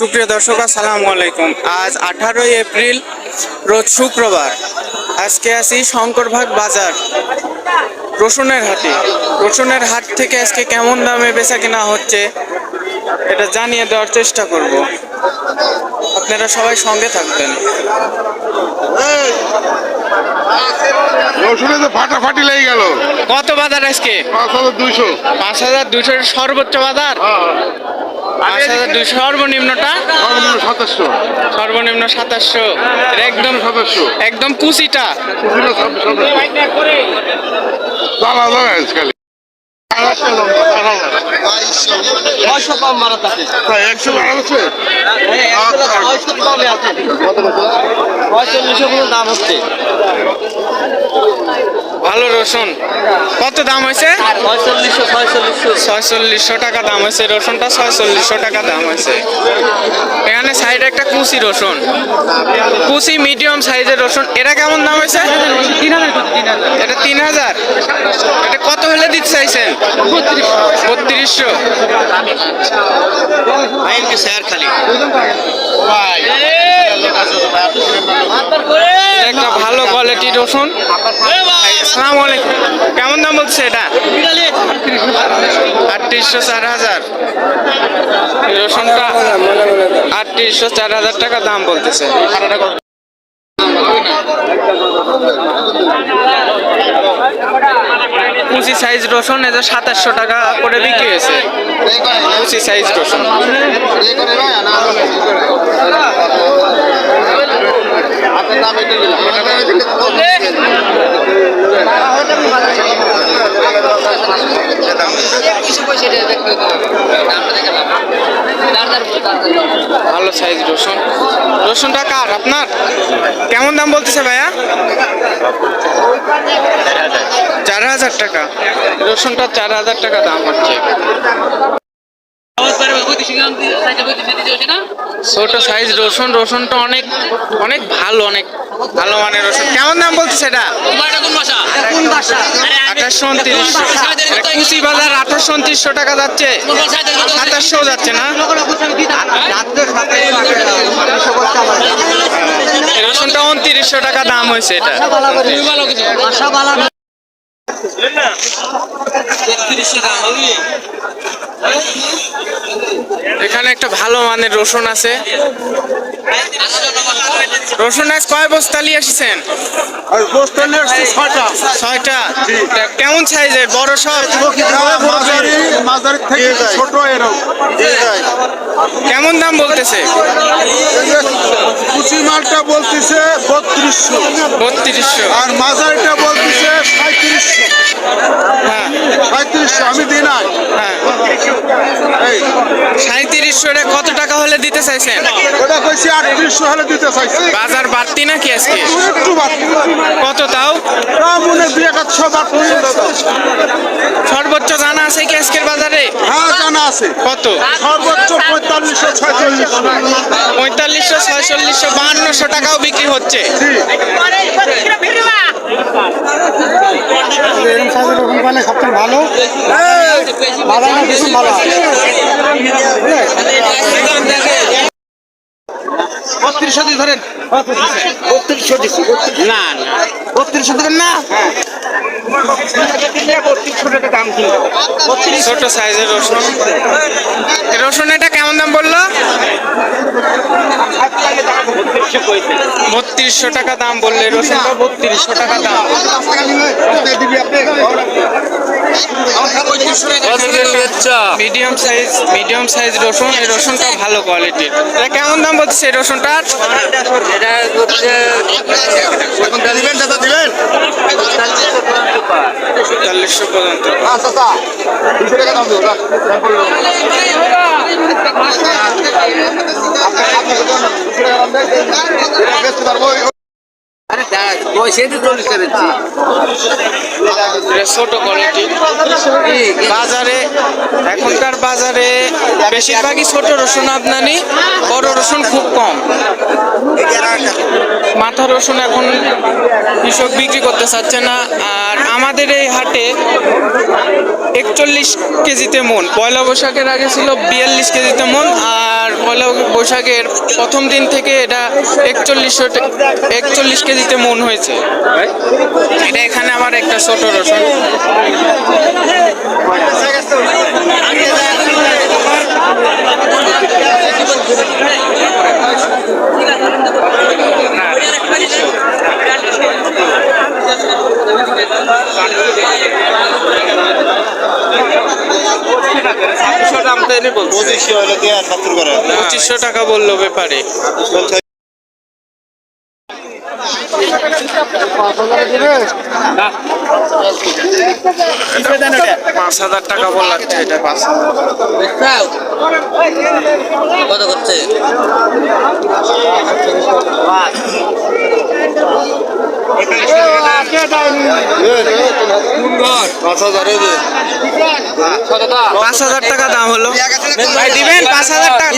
সুপ্রিয় দর্শক আসসালামু আলাইকুম। আজ আঠারোই এপ্রিল রোজ শুক্রবার। আজকে আছি শঙ্করভাগ বাজার রসুনের হাটে। রসুনের হাট থেকে আজকে কেমন দামে বেচা কেনা হচ্ছে এটা জানিয়ে দেওয়ার চেষ্টা করব। আপনারা সবাই সঙ্গে থাকবেন। রসুনে তো ফাটাফাটি লেগে গেল। কত বাজার আজকে? পাঁচ হাজার দুইশো। পাঁচ হাজার দুশো সর্বোচ্চ বাজার? পাঁচ হাজার দুশো সর্বনিম্নটা? সর্বনিম্ন সাতাশশো। সর্বনিম্ন সাতাশশো। একদম সাতাশশো। একদম কুচিটা। দাঁড়া আজকাল। ভালো রসুন। কত দাম হয়েছে? ছয়চল্লিশশো টাকা দাম হয়েছে। রসুনটা ছয়চল্লিশশো টাকা দাম হয়েছে। এখানে সাইডে একটা কুচি রসুন। কুচি মিডিয়াম সাইজের রসুন। এটা কেমন দাম হয়েছে? এটা তিন হাজার। এটা কত হলে দিতে চাইছেন? বত্রিশশো। স্যার খালি। একটা ভালো কোয়ালিটির রসুন। সালাম আলাইকুম। কেমন দাম বলছে এটা? আটত্রিশশো চার হাজার। রসুনটা আটত্রিশশো চার হাজার টাকা দাম বলতেছে। কুচি সাইজ রসুন এটা সাতাশশো টাকা করে বিক্রি হয়েছে। কুচি সাইজ রসুন। ভালো সাইজ রসুন। রসুনটা কার? আপনার? কেমন দাম বলতেছে ভাইয়া? চার হাজার টাকা। রসুনটা চার হাজার টাকা দাম হচ্ছে। ছোট সাইজ রসুন। রসুনটা অনেক অনেক ভালো অনেক ভালো মানের রসুন। কেমন দাম যাচ্ছে। সাতাশশো যাচ্ছে না? রসুনটা উনত্রিশশো টাকা দাম হয়েছে এটা। না? তেত্রিশশো দাম হবে এখানে একটা ভালো মানের রসুন আছে। রসুন আজ কয় বস্তা নিয়ে এসেছেন? ছয়টা। কেমন সাইজের? বড় থেকে ছোট এরকম কেমন দাম বলতেছে? কুচি মালটা বলতেছে বত্রিশশো। বত্রিশশো। আর মাজারটা বলতেছে সাঁত্রিশশো হ্যাঁ। সাঁত্রিশশো আমি দিই নাই। এই কত টাকা হলে দিতে চাইছেন? ওটা কইছি আটত্রিশশো হলে দিতে চাইছি। বাজার বাড়তি নাকি আজকে? একটু বাড়তি। কত তাও? মনে দুই একাশশো বাড়তি সর্বোচ্চ জানা আছে কি আজকের বাজারে? হ্যাঁ জানা আছে। কত? সর্বোচ্চ পঁয়তাল্লিশশো ছয়চল্লিশশো। পঁয়তাল্লিশশো ছয়চল্লিশশো বাহান্নশো টাকাও বিক্রি হচ্ছে। বত্রিশশো দিয়ে ধরেন। বত্রিশশো দিচ্ছি না না। বত্রিশশো দেবেন না? ছোট সাইজের রসুন রসুন এটা কেমন দাম বলল বত্রিশশো টাকা দাম বললে রসুনটা বত্রিশশো টাকা দাম মিডিয়াম সাইজ মিডিয়াম সাইজ রসুন এই রসুনটা ভালো কোয়ালিটির এটা কেমন দাম বলছে এই রসুনটার এটা দিবেন দিবেন চল্লিশশো পর্যন্ত। দুশো টাকা দাম বেশিরভাগই রসুন বড় রসুন খুব কম। মাথা রসুন এখন কৃষক বিক্রি করতে চাচ্ছে না। আর আমাদের এই হাটে একচল্লিশ কেজিতে মন। পয়লা বৈশাখের আগে ছিল বিয়াল্লিশ কেজিতে মন, আর পয়লা বৈশাখের প্রথম দিন থেকে এটা একচল্লিশশো একচল্লিশ কেজিতে মন হয়েছে। এটা এখানে আমার একটা ছোট রসুন। পঁচিশশো টাকা বলল ব্যাপারে। পাঁচ হাজার টাকা বললাচ্ছে এটা। পাঁচ কত করছে? পাঁচ হাজার টাকা দাম হলো। দিবেন পাঁচ হাজার টাকা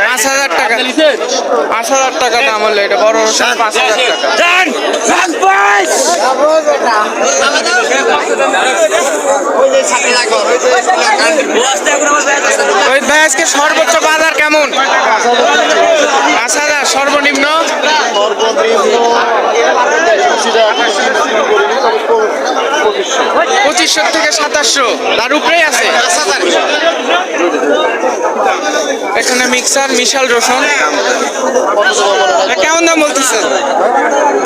পাঁচ হাজার টাকা পাঁচ হাজার টাকা দাম হলো এটা বড় রসুন পাঁচ হাজার ওই ভাই আজকে সর্বোচ্চ বাজার কেমন? পাঁচ হাজার সর্বনিম্ন? পঁচিশশো থেকে সাতাশশো। তার উপরেই আছে। এখানে মিক্সার, মিশাল রসুন। কেমন দাম বলতেছেন?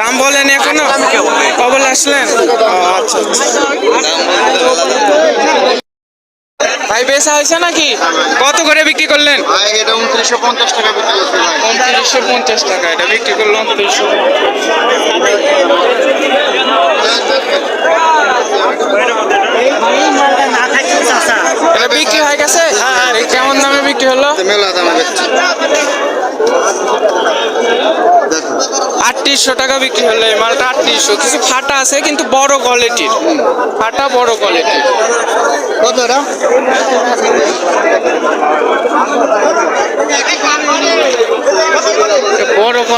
দাম বলেন এখনও? কবল আসলেন। ভাই, বেচা হয়েছে নাকি? কত করে বিক্রি করলেন? উনত্রিশশো পঞ্চাশ টাকা। উনত্রিশশো পঞ্চাশ টাকা, এটা বিক্রি করল উনত্রিশশো বিক্রি হয়ে গেছে? এই কেমন দামে বিক্রি হলো? মেলা দামে আটত্রিশশো টাকা বিক্রি হলো এই মালটা আটত্রিশশো। কিছু ফাটা আছে কিন্তু বড় কোয়ালিটির ফাটা বড় কোয়ালিটির কত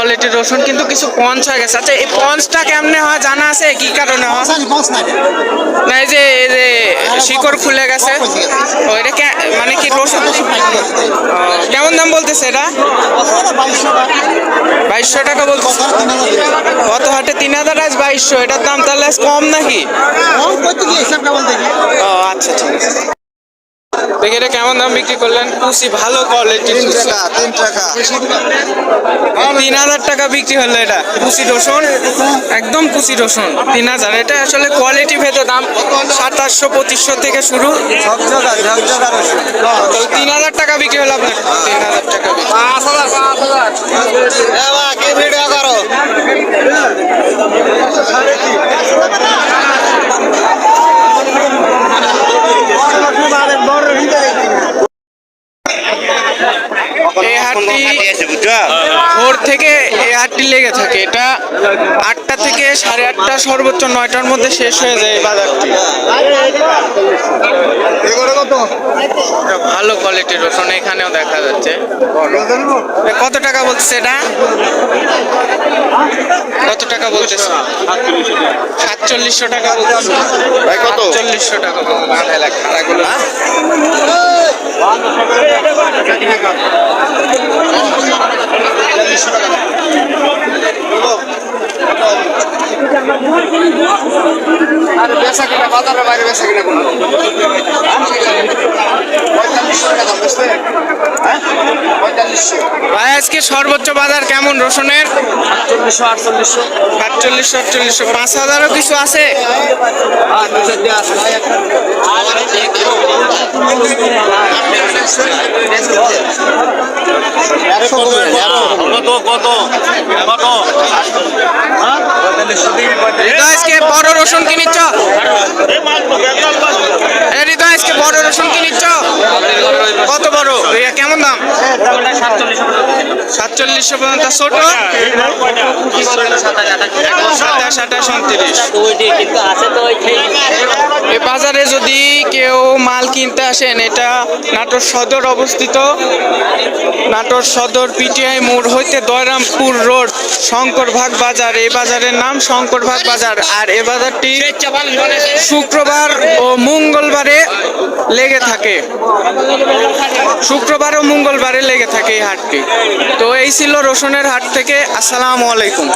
কোয়ালিটির রসুন কিন্তু কিছু পঞ্চ হয়ে গেছে। আচ্ছা এই পঞ্চটা কেমনে হয় জানা আছে? কি কারণে হয়? না এই যে এই যে শিকড় খুলে গেছে। ও এটা মানে কি রসুন? কেমন দাম বলতেছে এটা? বাইশশো টাকা। বলতেছে। কত হাটে তিন হাজার আজ বাইশশো? এটার দাম তাহলে কম নাকি? ও আচ্ছা ঠিক আছে। দেখি এটা কেমন দাম বিক্রি করলেন? কুচি ভালো কোয়ালিটির তিন টাকা তিন টাকা। তিন হাজার টাকা বিক্রি হলো এটা কুচি রসুন। একদম কুচি রসুন তিন হাজার। এটা আসলে কোয়ালিটি ভেদে দাম সাতাশশো পঁচিশশো থেকে শুরু। তো তিন হাজার টাকা বিক্রি হলো আপনার? তিন হাজার টাকা বিক্রি। কি ভিডিও করো এই হাটটি ভোর থেকে এই হাটটি লেগে থাকে। এটা আটটা থেকে সাড়ে আটটা সর্বোচ্চ নয়টার মধ্যে শেষ হয়ে যায় এই বাজারটি। এগুলো কত? এটা ভালো কোয়ালিটির রসুন এখানেও দেখা যাচ্ছে। কত টাকা বলছে এটা? কত টাকা বলতেছে? সাতচল্লিশশো টাকা বলতেছে। কত? সাতচল্লিশশো টাকা বলতেছে। আর বেচা কিনা বাজারের বাইরে বেচা কিনা করল পঁয়তাল্লিশশো টাকা দাম বেচতে হ্যাঁ পঁয়তাল্লিশশো ভাই আজকে সর্বোচ্চ বাজার কেমন? রসুনের? চল্লিশশো আটচল্লিশশো আটচল্লিশশো পাঁচ হাজারও কিছু আছে? কত হৃদয় আজকে বড় রসুন কিনিচ্ছ এ হৃদয় আজকে বড় রসুন কিনিচ্ছ কত বড় এ কেমন দাম সাতচল্লিশশো পর্যন্ত ছোট। সাতাশ, আঠাশ, উনত্রিশ। বাজারে যদি কেউ মাল কিনতে আসেন, এটা নাটোর সদর অবস্থিত। নাটোর সদর পিটিআই মোড় হইতে দয়রামপুর রোড, শঙ্করভাগ বাজার। এই বাজারের নাম শঙ্করভাগ বাজার। আর এ বাজারটি শুক্রবার ও মঙ্গলবারে লেগে থাকে। শুক্রবার ও মঙ্গলবারে লেগে থাকে এই হাটটি। তো এই ছিল রসুনের হাট থেকে। আসসালামু আলাইকুম।